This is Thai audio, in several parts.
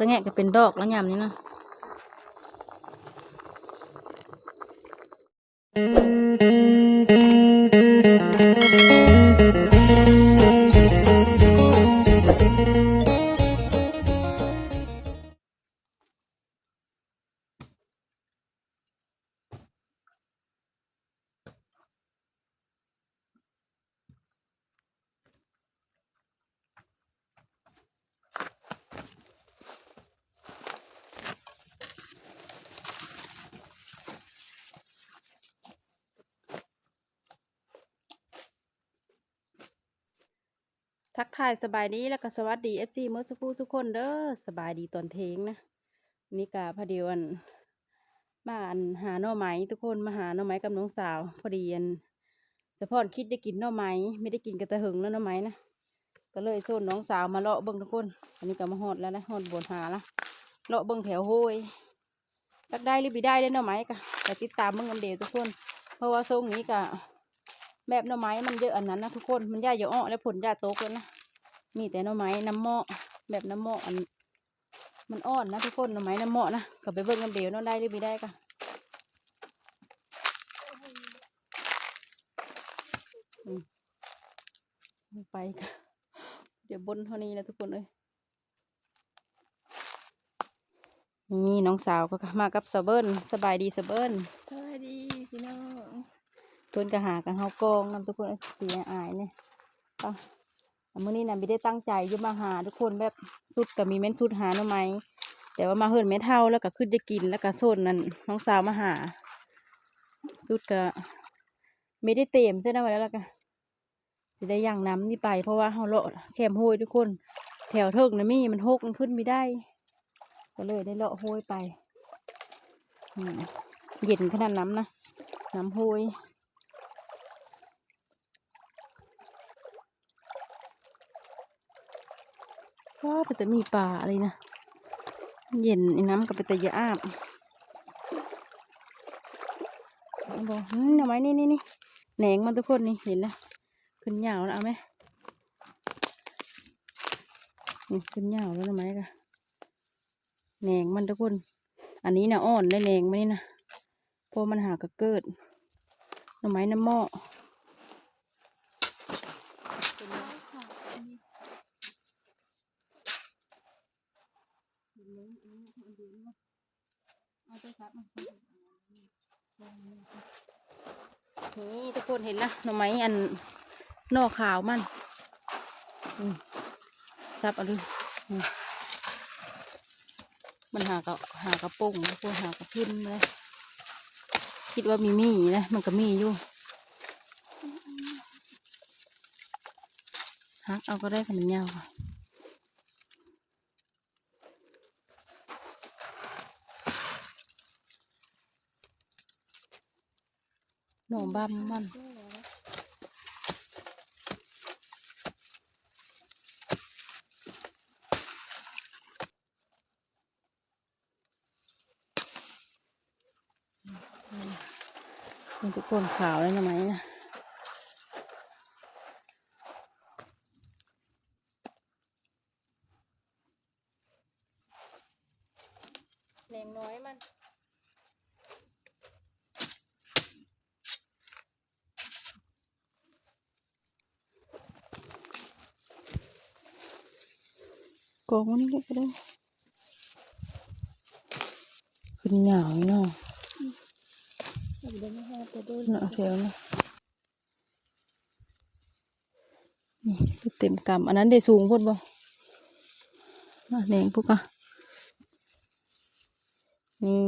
สะแงะก็เป็นดอกแล้วยามนี้นะ ทักทายสบายดีแล้วก็สวัสดีเอฟซีเมื่อสักครู่ทุกคนเด้อสบายดีตอนเทงนะนี่กาพอดีวันมาอันหาหน่อไม้ทุกคนมาหาหน่อไม้กับน้องสาวพอดีอันจะพอดคิดได้กินหน่อไม้ไม่ได้กินกระตะหึงแล้วหน่อไม้นะก็เลยโซนน้องสาวมาเลาะเบิ้งทุกคน อันนี้ก็มาหอดแล้วนะหอดบวนหาละเลาะเบิ้งแถวห้วยรักได้หรือไม่ได้ได้หน่อไม้กะแต่ติดตามเบิ้งกันเดียวทุกคน เพราะว่าทรงนี้กะ แบบหน่อไม้มันเยอะอันนั้นนะทุกคนมันย่าเยอะอ้อและผลย่าโตกแล้วนะมีแต่หน่อไม้น้ำหม้อแบบน้ำหม้ออัน มันอ่อนนะทุกคนหน่อไม้น้ำหม้อนะก็ไปเบิ่งกันเดียวเนาได้หรือไม่ได้กะอืมลงไปกะเดี๋ยวบนเท่านี้นะทุกคนเลยนี่น้องสาวก็มากับสเบิ้ลสบายดีสเบิ้ลสวัสดีพี่น้อง เพื่อนก็หากันเฮากองนำทุกคนเสียอายเนี่ยเอะมื้อนี้นะไม่ได้ตั้งใจอยุมาหาทุกคนแบบสุดก็มีแม่นสุดหาหน่อไม้แต่ว่ามาเฮิรนไม่เท่าแล้วก็ขึ้นจะกินแล้วก็โซนนั่นน้องสาวมาหา สุดก็ไม่ได้เต็มใช่ไหมไว้แล้วก็จะได้ย่างน้ำนี่ไป เพราะว่าเฮาเลาะแคมห้วยทุกคน แถวเทิงนะมี่มันหกมันขึ้นไม่ได้ ก็เลยได้เลาะห้วยไปเย็นขนาดน้ำนะน้ำห้วย ว้าเป็นแต่มีป่าอะไรนะ เย็นอ้น้ำกับเป็นแต่ยาอาบเอาบอกหึหน่อไม้นี่นี่นี่แหนงมันทุกคนนี่เห็นนะขึ้นยาวแล้วเอาไหมนี่ขึ้นยาวแล้วหน่อไม้กะแหนงมันทุกคน อันนี้นะอ่อนได้แหนงมันนี่นะพราะมันหากระเกิดหน่อไม้น้ำหม้อ นี่ทุกคนเห็นนะหน่อไม้อันนอกขาวมันซับเอะไรมันหากระหากระปุ้งทุกคนหากระพินเลยคิดว่ามีมีนะมันก็มีอยู่ฮักเอาก็ได้ขนาดยาวค่ะหน่อ บ้ามันมันทุกคนขาวเลยนะไหมนะแรงน้อยมัน กองวันนี้ก็ได้ขึ้นหนาวเนาะเดี๋ยวไม่ให้ไปดูเนาะเทียวนะนี่คือเต็มกำอันนั้นได้สูงพุ่นบ่น่ะแดงปุ๊กอะนี่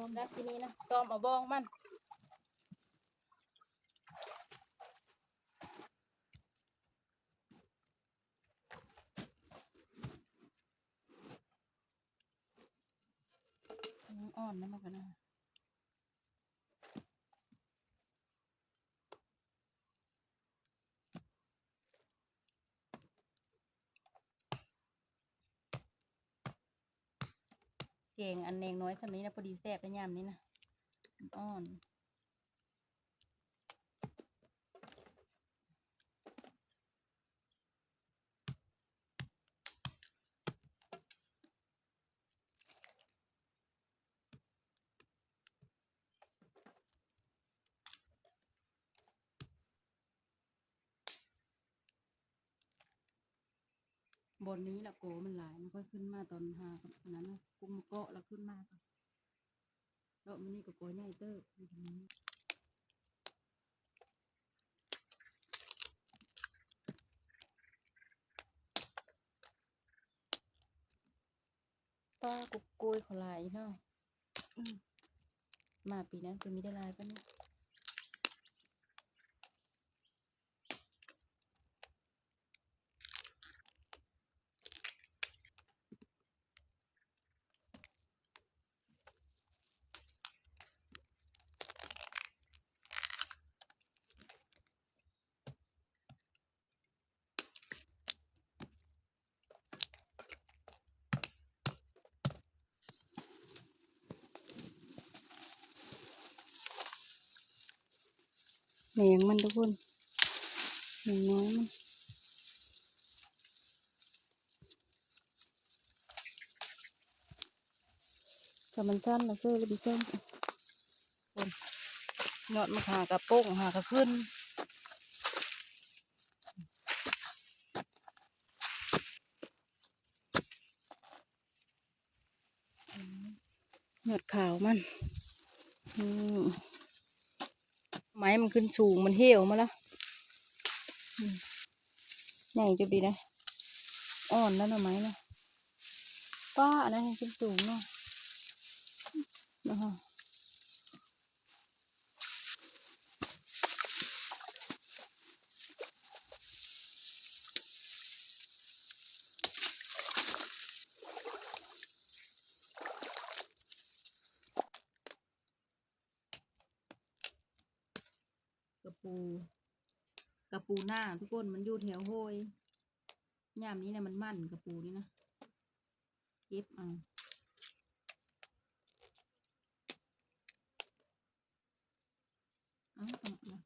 ตอมได้ทีนี้นะตอมเอาบองมัน ยังอ่อนนะมันกันนะ เก่งอั น้อยสำนี้นะพอดีแซ่บแล้วยามนี้นะอ่อน บนนี้ละโกมันหลายมันก็ขึ้นมาตอนหากับอันนั้นนะกุ้งเกาะแล้วขึ้นมาก็แล้วมันนี่ก็โกใหญ่เติบอยู่ตรงนี้ป้ากุกกุยเขาหลายเนาะอืมมาปีนั้นคือมีได้หลายปะเนี่ย แหนงมันทุกคนแหนงน้อยมันถ้ามันสั้นเราซื้อก็ดีสั้นคนยอดมันหากระโป้งหากระขึ้นยอดขาวมัน อืม ไม้มันขึ้นสูงมันเหี่ยวมาแล้วใหญ่จุดดีนะ อ่อนแล้วนะไม้นะป้าอันนั้ขึ้นสูงเนาะนะคะกระปูกระ ปูหน้าทุกคนมันอยู่แถวโฮยยามนี้เนะมันมั่นกับปูนี่นะเก็บเอาเอาเอาเอา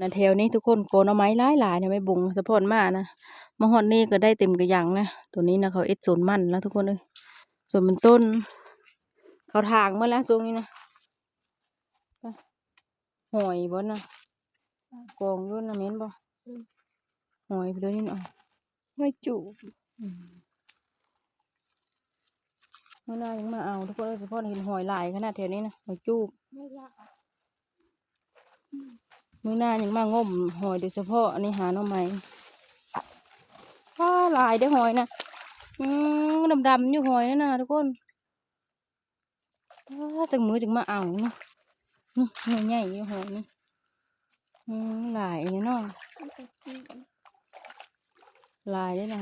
นั่นแถวนี้ทุกคนโกนเอาไม้หลายหลายๆเนี่ยไม่บุงสะพอนมานะมาฮอดนี่ก็ได้เต็มกระยังนะตัวนี้นะเขาเอ็ดสวนมันแล้วทุกคนเลยส่วนมันต้น เขาทางเมื่อแล้วช่วงนี้นะไปหอยบ่นะกองอยุ่นนะเม้นบ่หอยไปเลยนี่เนาะไม่จุอืมเมื่อหน้ายังมาเอาทุกคนเลยเฉพาะเห็นหอยหลายขนาดแถวนี้นะหอยจูบไม่ละ มือหน้ายังมางมหอยโดยเฉพาะอันหาหน่อไม้ว้าลายได้หอยนะอืมดำๆอยู่หอยนั่นนะทุกคนว้าจังมือจังมาเอานี่นี่หน่วยใหญ่อยู่หอยนี่อืมลายเนาะลายได้นะ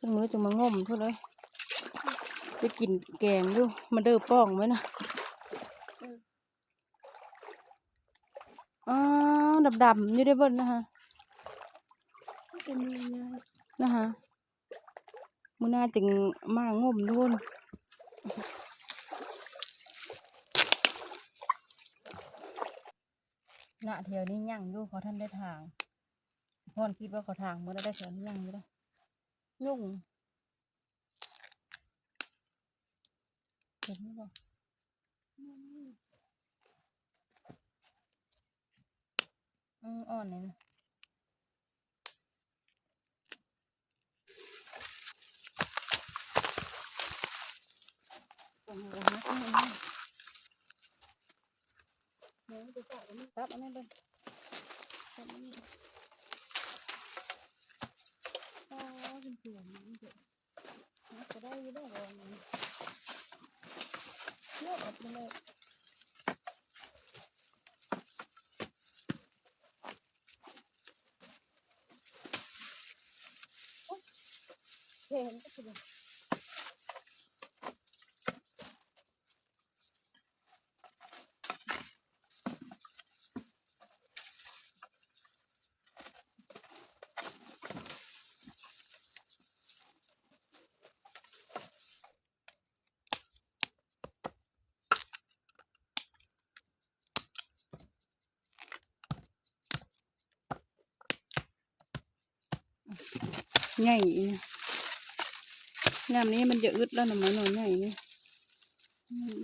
จังมือจังมางมท่าเลยไปกินแกงอยู่มาเด้อป้องไว้นะ อ้าวดำๆอยู่ได้อเบนนะคะไม่เป็นยังไงนะคะมื้อหน้าจึงมางมทุกคนณแถวนี้ยังอยู่เขาท่านได้ทางพ่อนคิดว่าเขาทางเมื่อได้แถวนี้ยังอยู่ได้อยุ่งเห็นไหมบ อกอืมอ่อนเลยนะโอ้โหนะอันนี้เดี๋ยจะจับอันนี้ครับอันนี้เลยจับอันนี้อ๋อเป็นส่วนนี้เด็กจะได้ยี่ได้เลยนี่เลือกออกไปเลย 你阿姨呢？ งามนี้มันจะอึดแล้วหน่อไม้หน่อยใหญ่นี่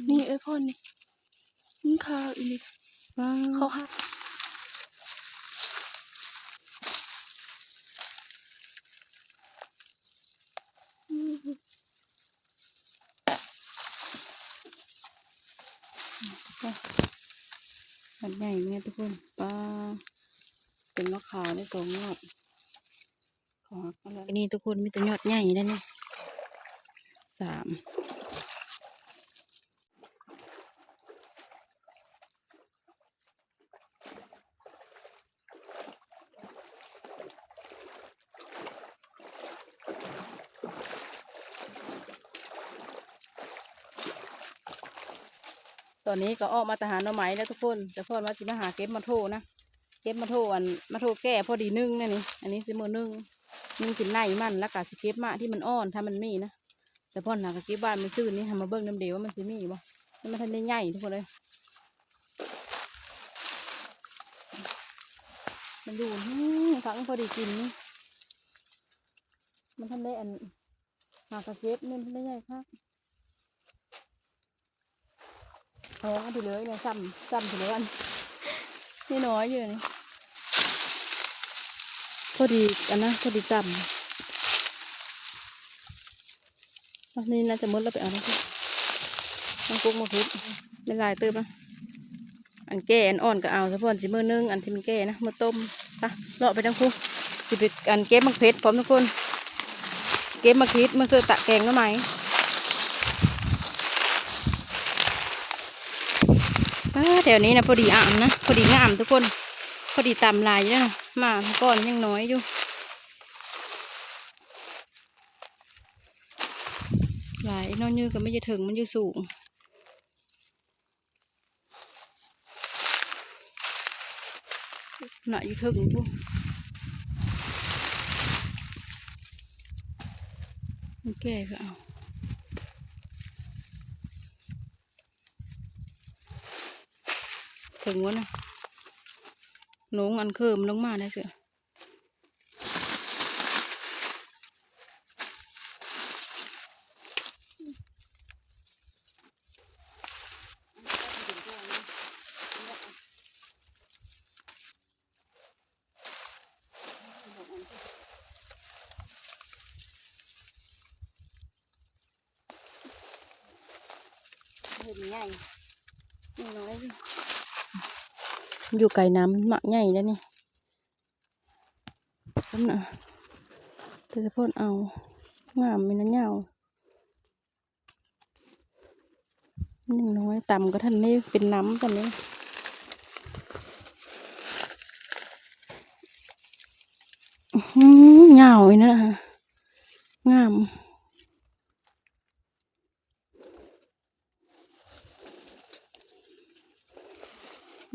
นี่เอ้ยพ่อนี่นี่ข้าวอีนี่ว้าวเขาหามันใหญ่เนี่ยทุกคนป้าเป็นมะขาวได้สองยอดขอหักอะไรนี่ทุกคนมีแต่ยอดใหญ่แล้วนี่ สามตอนนี้ก็ออกมาทหารหน่อไม้แล้วทุกคนแต่พ่อว่าสิมาหาเก็บมาโทนะ เก็บมาโทอันมาโทแก่พอดีนึ่งนี่นี่ อันนี้สิมือนึ่งนึ่งกินในมันแล้วก็สิเก็บมาที่มันอ่อนถ้ามันมีนะ แต่พ่อหนาก็เก็บบ้านมันซื่อนี่ทำมาเบิ้งน้ำเดียวว่ามันสิมีบ่มันไม่ทันได้ใหญ่ทุกคนเลย มันอยู่นี่ฟังพอดีกินนี่ มันทันได้อันหากระเก็บนี่มันได้ใหญ่ครับแพงอันที่เลยเนี่ยซ้ำซ้ำที่เลยอันนี่น้อยอยู่นี่พอดีอันนะพอดีซ้ำ อันนี้น่าจะหมดแล้วไปเอาแล้วสิต้องกุ๊กมาคุดไม่ลายเติมนะอันแก่อันอ่อนก็เอาสะพอนสิมือนึงอันที่มันแก่นะมาต้มปะเลาะไปทั้งคู่สิไปอันเก็บมักเพชรพร้อมทุกคน เก็บมักคิดมาเสือตะแกงแล้วไหมป้าแถวนี้นะพอดีอ่ามนะพอดีงามทุกคน พอดีตามลายอยู่นะมาก้อนยังน้อยอยู่ ลายน้อยยือก็ไม่จะถึงมันอยู่สูง หน่อยอยู่ถึงพวกมันแก่ก็เอาถึงวะนะหลงอันเคิมลงมาได้เสือเห็นใหญ่นี่น้อยอยู่ อยู่ไกลน้ำหมักใหญ่แล้วนี่ต้นน่ะแต่จะพ่นเอางามมีน้ำเหยาวนี่น้อยต่ำก็ท่านนี่เป็นน้ำตอนนี้เงาอีนะฮะงาม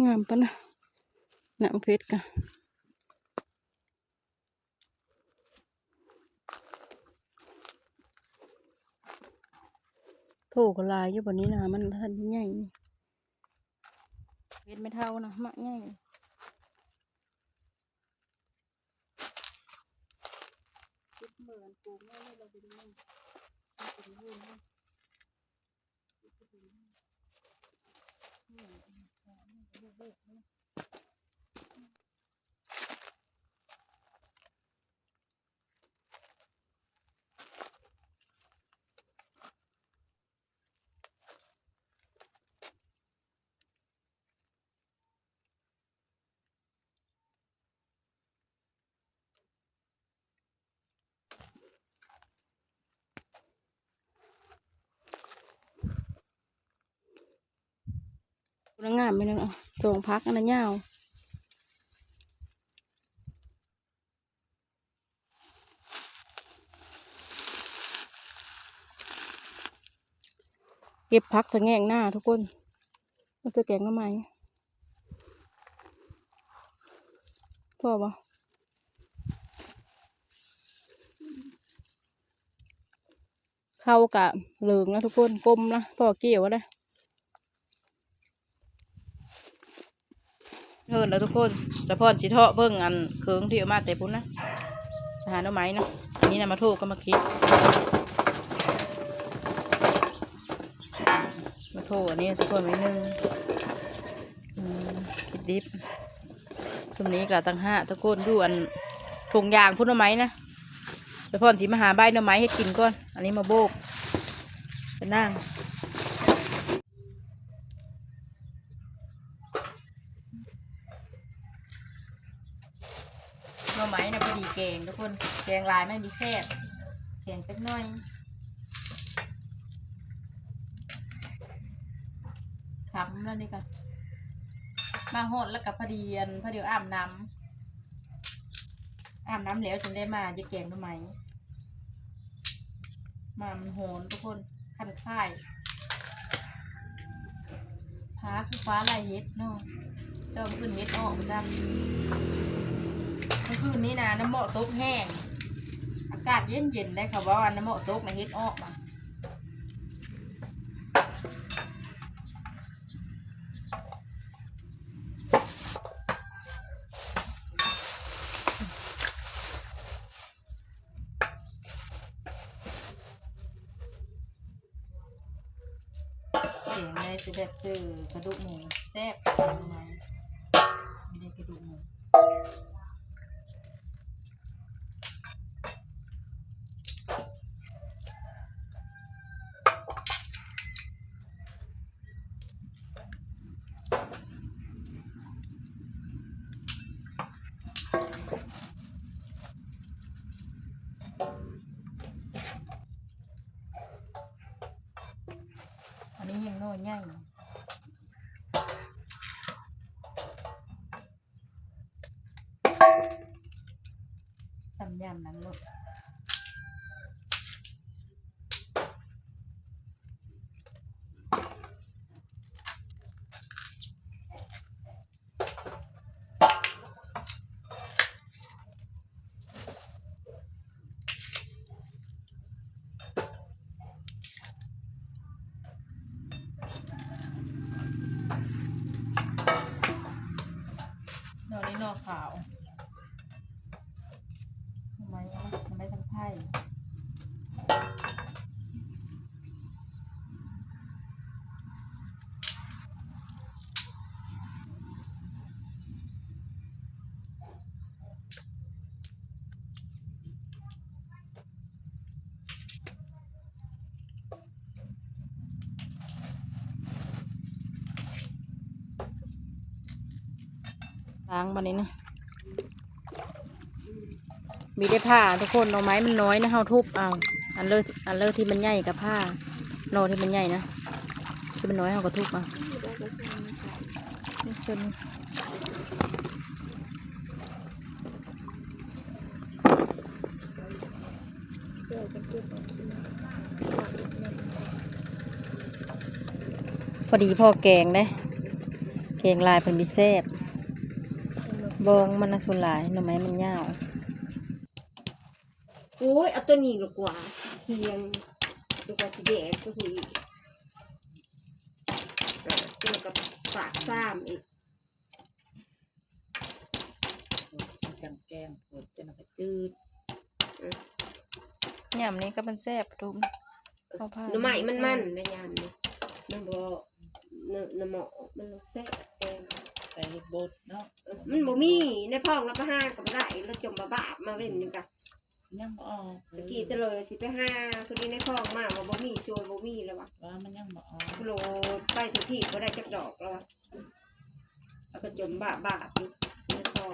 งามปะนะ น้ำเพชรกะโถกลายอยู่บนนี้นะมันทันที่ใหญ่นี่เพชรไม่เท่านะมะใหญ่คิดเหมือนปลูกไม่ได้เราไปดูมันมันเป็นเรื่องน นงามไปนึงส่งพักอันนั้นยาวเก็บพักสะแงงหน้าทุกคนมันจะแกงทำไมพ่อปะเข้ากะเหลืองนะทุกคนกลมนะพ่อเกี่ยวนะ เฮินแล้วทุกคนจะพอนสิเทาะเบิ่งอันเคืองที่เอามาแต่พุ่นนะอาหารเอาไม้นะอันนี้นะมาโทษก็มาคิดมาโทษอันนี้สักคนไว้หนึ่งคิดดิบช่วงนี้ก็ตั้งห้าตะโกนอยู่อันทงยางพุ่นเอาไหมนะไปพ่อนสีมาหาใบน่อไม้ให้กินก่อน อันนี้มาโบกไปนั่งไม้นะพอดีแกงทุกคน แกงลายไม่มีแซ่บแกงเป็กน้อยขำแล้วนี่ก็มาโหดแล้วกับพอดีอันพอดีอาบน้ำอาบน้ำแล้วจึงได้มาจะแกงทำไมมามันโหนทุกคนคันค่ายพาคือฟ้าลายเฮ็ดเนาะเจ้ามันขึ้นเฮ็ดออกมจ้ะเมื่อคืนนี้นะน้ำเหมาะตกแห้งากาศเย็นเย็นได้ค่ะว่าน้ำเหมาะตกมาเฮ็ดออกมาเสียงได้จะแบบคือกระดูกหมูแซ่บเป็นไงไม่ได้กระดูกหมูอันนี้ยังน้อยใหญ่สัญญาณนั้นลูกนอนนี้นอนขาวทำไมอะทำไมสังไพ่ ล้างมานี้นะ มีได้ผ้าทุกคนหน่อไม้มันน้อยนะเฮาทุบเอาอันเลออันเลอที่มันใหญ่กับผ้าโนที่มันใหญ่นะที่มันน้อยเฮาก็ทุบเอาเดี๋ยวจะเก็บมากินพอดีพ่อแกงเด้แกงลายเป็นบิแซบ บองมันนะส่วนหลายหน่อไม้มันยาวโอ้ยเอาตัวนี้ดีกว่าเทียงดีกว่าสีแดงก็คืออีกแล้วก็ปากซ้ำอีกจังแกงปวดจะหนักจืดยำนี้ก็เป็นแซบทุกข้าวผ้าหน้ำไม้มันมันๆนะยามนี่มันบ่เนื้อน้ำหมอกมันแซ่บแกงใส่ลูกบดเนาะ มันบ่มีในพ่องเราไปห้าก็บ่ได้เราจมมาบาบมาเล่นนี่กะยังบ่ออกตะกี้ตะเลยสิไปห้าคือนี้ในพ่องมาว่าบ่มีช่วยบ่มีแล้ววะว่ามันยังบ่ออกโหลดไปทุกที่ก็ได้จักดอกแล้ววะแล้วก็จมบาบาบอยู่ในพ่อง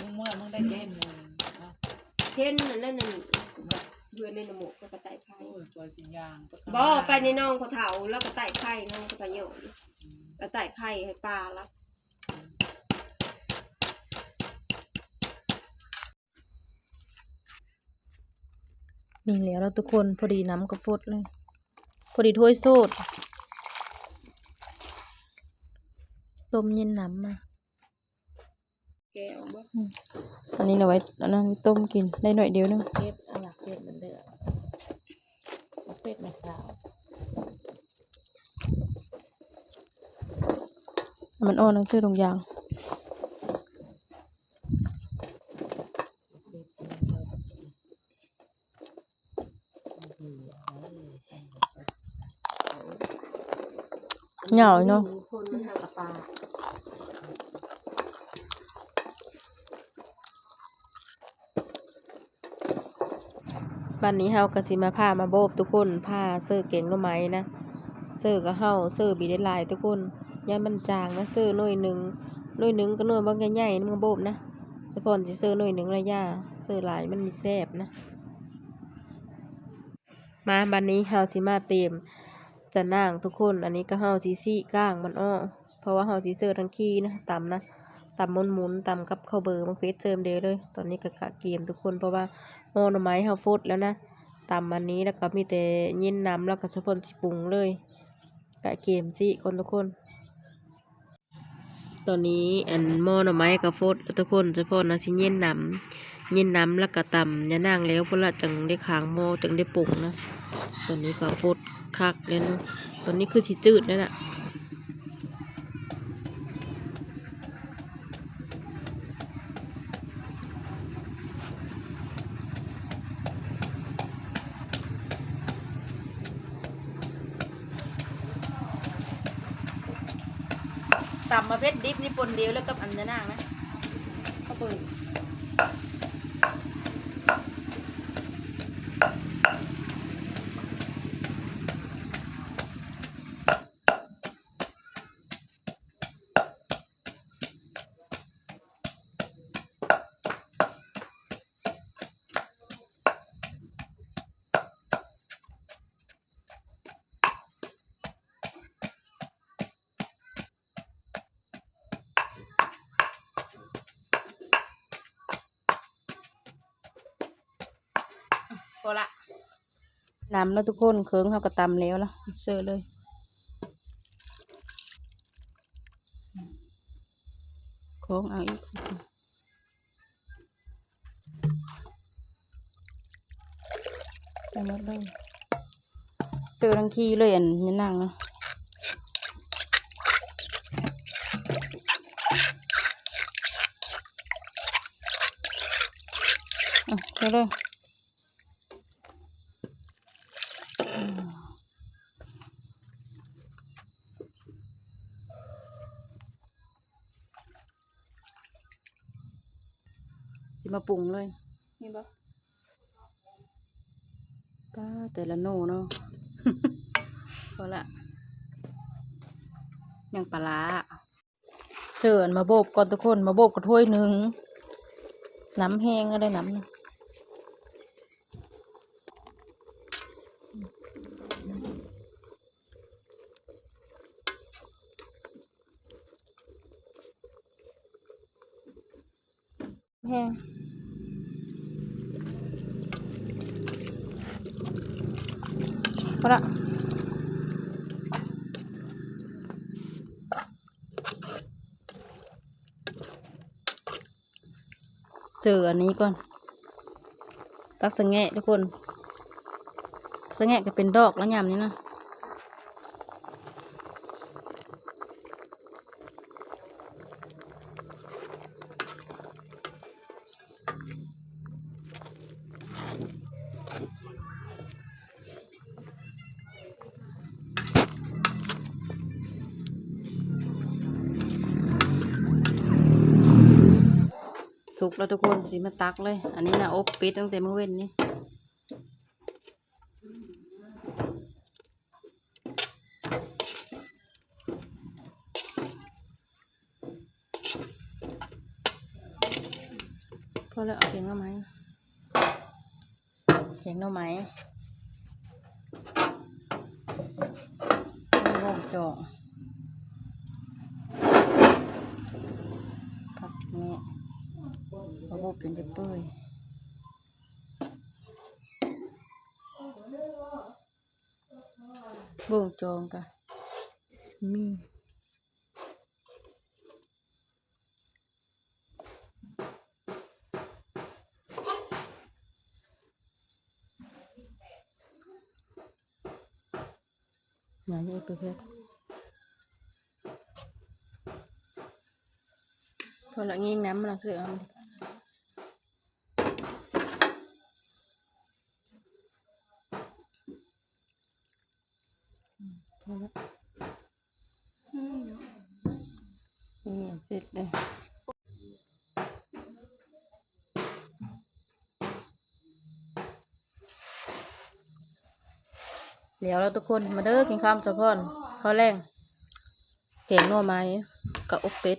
มึงเมื่อมึงได้เกมเลยเนาะเห็นนั่นนั่นนั่นเบือในน้ำหมกก็กระต่ายไข่โอ้ยตัวสิยางบ่ไปในน้องเขาเถาแล้วกระต่ายไข่น้องกระต่ายโยน กระต่ายไข่ให้ปลาละนี่แล้วแล้วทุกคนพอดีน้ำกระฟดเลย พอดีถ้วยโซดต้มเย็นน้ำมาแก้วบ่อันนี้เอาไว้อันนั้นไว้ต้มกินได้หน่อยเดียวนึงเป็ดเอาอยากเป็ดมันเดือดเอาเป็ดไม่ขาว มันอ่อนนังชื่อตรงยางเหงาเนาะคนมันทำกับปลาบ้านนี้เฮาก็สิมาพามาโบบทุกคนพาเสื้อเก่งหน่อไม้นะเสื้อก็เฮาเสื้อบีได้หลายทุกคน ย่ามันจางนะเสื้อหน่อยหนึ่งหน่อยหนึ่งก็หน่วยบางใหญ่ๆนี่มันก็โบบนะสะพอนสิเสื้อหน่อยหนึ่งระยะเสื้อหลายมันมีแซบนะ มาบันนี้เฮาสิมาเตรียมจะนั่งทุกคน อันนี้ก็เฮาสิซี่ก้างมันอ้อเพราะว่าเฮาสิเสื้อทั้งขี้นะต่ำนะตำมุนมุนๆตำกับข้าวเบอร์มังเฟสเจิมเดยวเลย ตอนนี้ก็กะเกมทุกคนเพราะว่าโมหน่อไม้เฮาฟุดแล้วนะตำอันนี้แล้วก็มีแต่ย็นน้ำแล้วก็สะพอนสิปรุงเลยกะเกียมสิคนทุกคน ตอนนี้อันหม้อหน่อไม้กับฟดทุกคนสะพอนนะสิเย็นน้ำเย็นน้ำแล้วก็ตำอย่านั่งแล้วเพนละจังได้ขางหม้อจังได้ปรุงนะตอนนี้ก็ฟดคักเลยเนาะตอนนี้คือสิจืดนั่นแหละ ตำมาเพชรดิบนี่ปนเดียวแล้วกับอันยะนางนะข้าวเปิด น้ำแล้วทุกคนเคิงเขาก็ตำแล้วละเชื่อเลยโค้งเอาอีกไปหมดเลยเจอทั้งขี้เลยอันนี้นั่งเนาะอะไปเลย มาปรุงเลยนี่บ่ป้าแต่ละโน่เนาะ พอละยังปลาร้าเสิร์นมาโบบก่อนทุกคนมาโบบกับถ้วยหนึ่งน้ำแห้งก็ได้น้ำหนึ่งแห้ง พอละเจออันนี้ก่อน ตักสะแงะทุกคนสะแงะก็เป็นดอกแล้วยำนี้นะ สุกแล้วทุกคนสิมาตักเลย อันนี้นะอบปิดตั้งแต่เมื่อเว้นนี้พอแล้วเอาเพียงหน่อไม้เพียงหน่อไม้ไม่วงจอกแม่ระบบเป็นเปื่อย บ่งจองกะมีงานนี้ประเภทพอละงี้น้ำมันละเสือมัน แล้วนี่เสร็จเลยเดี๋ยวเราทุกคนมาเด้อกินข้าวสะพอนข้าวแรงแกงหน่อไม้กับอบเป็ด